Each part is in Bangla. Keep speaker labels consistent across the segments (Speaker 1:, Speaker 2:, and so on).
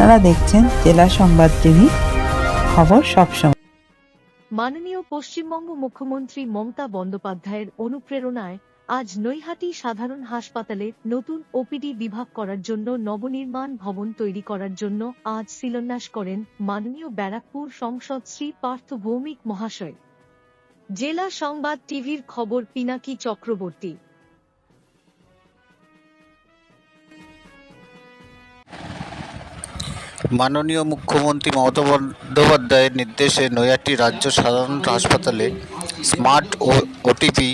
Speaker 1: আপনারা দেখছেন জেলা সংবাদ টিভি, খবর সবসময়
Speaker 2: মাননীয় পশ্চিমবঙ্গ মুখ্যমন্ত্রী মমতা বন্দ্যোপাধ্যায়ের অনুপ্রেরণায় আজ নৈহাটি সাধারণ হাসপাতালে নতুন ওপিডি বিভাগ করার জন্য নবনির্মাণ ভবন তৈরি করার জন্য আজ শিলান্যাস করেন মাননীয় ব্যারাকপুর সংসদ শ্রী পার্থ ভৌমিক মহাশয়। জেলা সংবাদ টিভির খবর পিনাকি চক্রবর্তী।
Speaker 3: মাননীয় মুখ্যমন্ত্রী মমতা বন্দ্যোপাধ্যায়ের নির্দেশে নৈহাটি রাজ্য সাধারণ হাসপাতালে স্মার্ট ও ওটিপি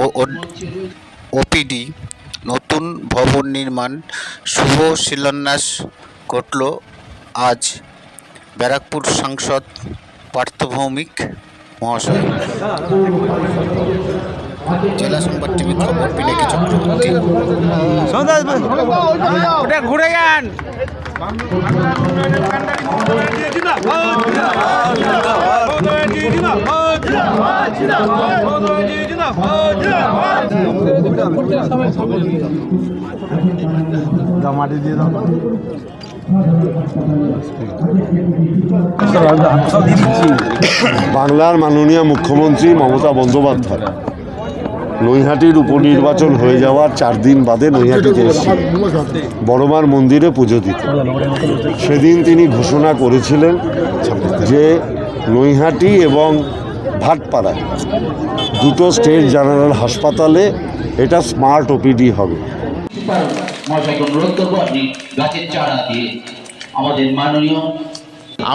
Speaker 3: ও ওপিডি নতুন ভবন নির্মাণ শুভ শিলান্যাস ঘটল আজ। ব্যারাকপুর সাংসদ পার্থভৌমিক মহাশয়। জেলা সংবাদ টিভি খবর পিনাকি চক্রবর্তী।
Speaker 4: ঘুরে যান।
Speaker 5: বাংলার মাননীয় মুখ্যমন্ত্রী মমতা বন্দ্যোপাধ্যায়। নৈহাটির উপনির্বাচন হয়ে যাওয়ার চার দিন বাদে নৈহাটিতে এসেছিলেন বড়মার মন্দিরে পুজো দিতে। সেদিন তিনি ঘোষণা করেছিলেন যে নৈহাটি এবং ভাটপাড়ায় দুটো স্টেট জেনারেল হাসপাতালে এটা স্মার্ট ওপিডি হবে।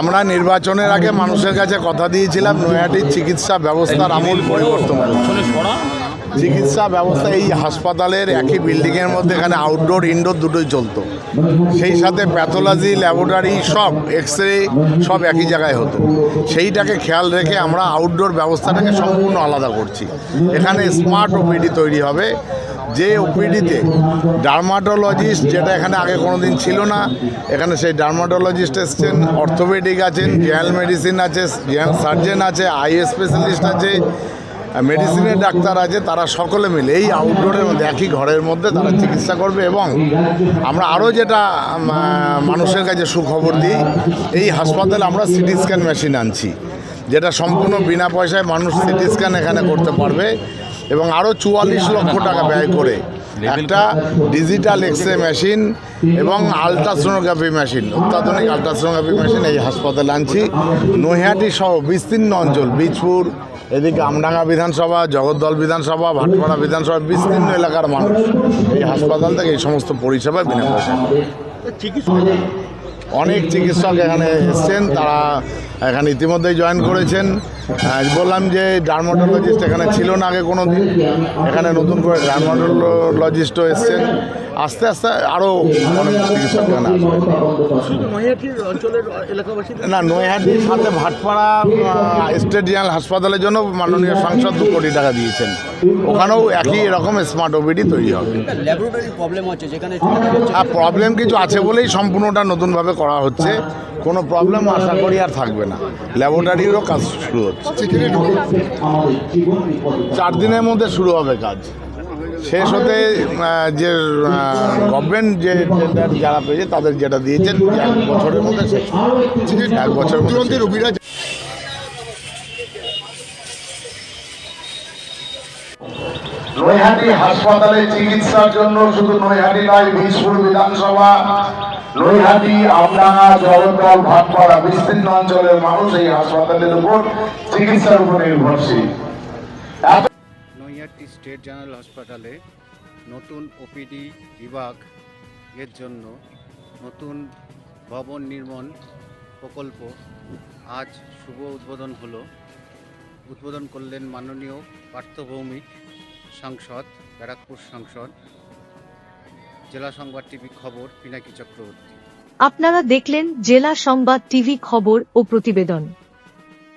Speaker 6: আমরা নির্বাচনের আগে মানুষের কাছে কথা দিয়েছিলাম, নৈহাটির চিকিৎসা ব্যবস্থার আমূল পরিবর্তন। চিকিৎসা ব্যবস্থা এই হাসপাতালের একই বিল্ডিংয়ের মধ্যে, এখানে আউটডোর ইনডোর দুটোই চলতো। সেই সাথে প্যাথোলজি ল্যাবরেটরি সব এক্স রে সব একই জায়গায় হতো। সেইটাকে খেয়াল রেখে আমরা আউটডোর ব্যবস্থাটাকে সম্পূর্ণ আলাদা করছি। এখানে স্মার্ট ওপিডি তৈরি হবে। যে ওপিডিতে ডার্মাটোলজিস্ট যেটা এখানে আগে কোনো দিন ছিল না, এখানে সেই ডার্মাটোলজিস্ট এসছেন অর্থোপেডিক আছেন জেনারেল মেডিসিন আছে জেনারেল সার্জেন আছে আই স্পেশালিস্ট আছে মেডিসিনের ডাক্তার আছে, তারা সকলে মিলে এই আউটডোরের মধ্যে, একই ঘরের মধ্যে তারা চিকিৎসা করবে এবং আমরা আরও যেটা মানুষের কাছে সুখবর দিই, এই হাসপাতালে আমরা সিটি স্ক্যান মেশিন আনছি, যেটা সম্পূর্ণ বিনা পয়সায় মানুষ সিটি স্ক্যান এখানে করতে পারবে এবং আরও চুয়াল্লিশ লক্ষ টাকা ব্যয় করে একটা ডিজিটাল এক্স রে মেশিন এবং আলট্রাসোনোগ্রাফি মেশিন অত্যাধুনিক আলট্রাসোনোগ্রাফি মেশিন এই হাসপাতালে আনছি। নৈহাটি সহ বিস্তীর্ণ অঞ্চল, বীজপুর এদিকে আমডাঙ্গা বিধানসভা, জগদ্দল বিধানসভা, ভাটপাড়া বিধানসভা, বিস্তীর্ণ এলাকার মানুষ। এই হাসপাতাল থেকে এই সমস্ত পরিষেবা বিনা পয়সায় পাবে। অনেক চিকিৎসক এখানে এসছেন, তারা এখানে ইতিমধ্যেই জয়েন করেছেন। বললাম যে ডার্মাটোলজিস্ট এখানে ছিল না আগে কোনো দিন এখানে নতুন করে ডার্মাটোলজিস্টও এসছেন। আস্তে আস্তে আরও অনেক চিকিৎসক এখানে আসবে। না নৈহাটির সাথে ভাটপাড়া স্টেট জেনারেল হাসপাতালের জন্য মাননীয় সাংসদ দু কোটি টাকা দিয়েছেন। ওখানেও একই রকম স্মার্ট ওবিডি তৈরি হবে।
Speaker 4: ল্যাবরেটরি প্রবলেম
Speaker 6: আর প্রবলেম কিছু আছে বলেই সম্পূর্ণটা নতুনভাবে করা হচ্ছে। কোনো প্রবলেম আশা করি আর থাকবে না। ল্যাবরেটরিরও কাজ শুরু হচ্ছে। চার দিনের মধ্যে শুরু হবে কাজ। শেষ হতে যে গভর্নমেন্ট যে টেন্ডার যারা পেয়েছে তাদের যেটা দিয়েছেন এক বছরের মধ্যে শেষ। এক মধ্যে রোগীরা
Speaker 7: নৈহাটি হাসপাতালে চিকিৎসার জন্য শুধু নৈহাটি নয় বীজপুর বিধানসভা। নৈহাটি আমডাঙ্গা জগদ্দল ভাটপাড়া বিস্তীর্ণ অঞ্চলের মানুষ এই হাসপাতালের উপর চিকিৎসার উপর নির্ভরশীল।
Speaker 3: নৈহাটি স্টেট জেনারেল হাসপাতালে নতুন ওপিডি বিভাগ এর জন্য নতুন ভবন নির্মাণ প্রকল্প আজ শুভ উদ্বোধন হলো। উদ্বোধন করলেন মাননীয় পার্থভৌমিক সাংসদ, ব্যারাকপুর সাংসদ। জেলা সংবাদ টিভি খবর, পিনাকি চক্রবর্তী।
Speaker 2: আপনারা দেখলেন জেলা সংবাদ টিভি খবর ও প্রতিবেদন।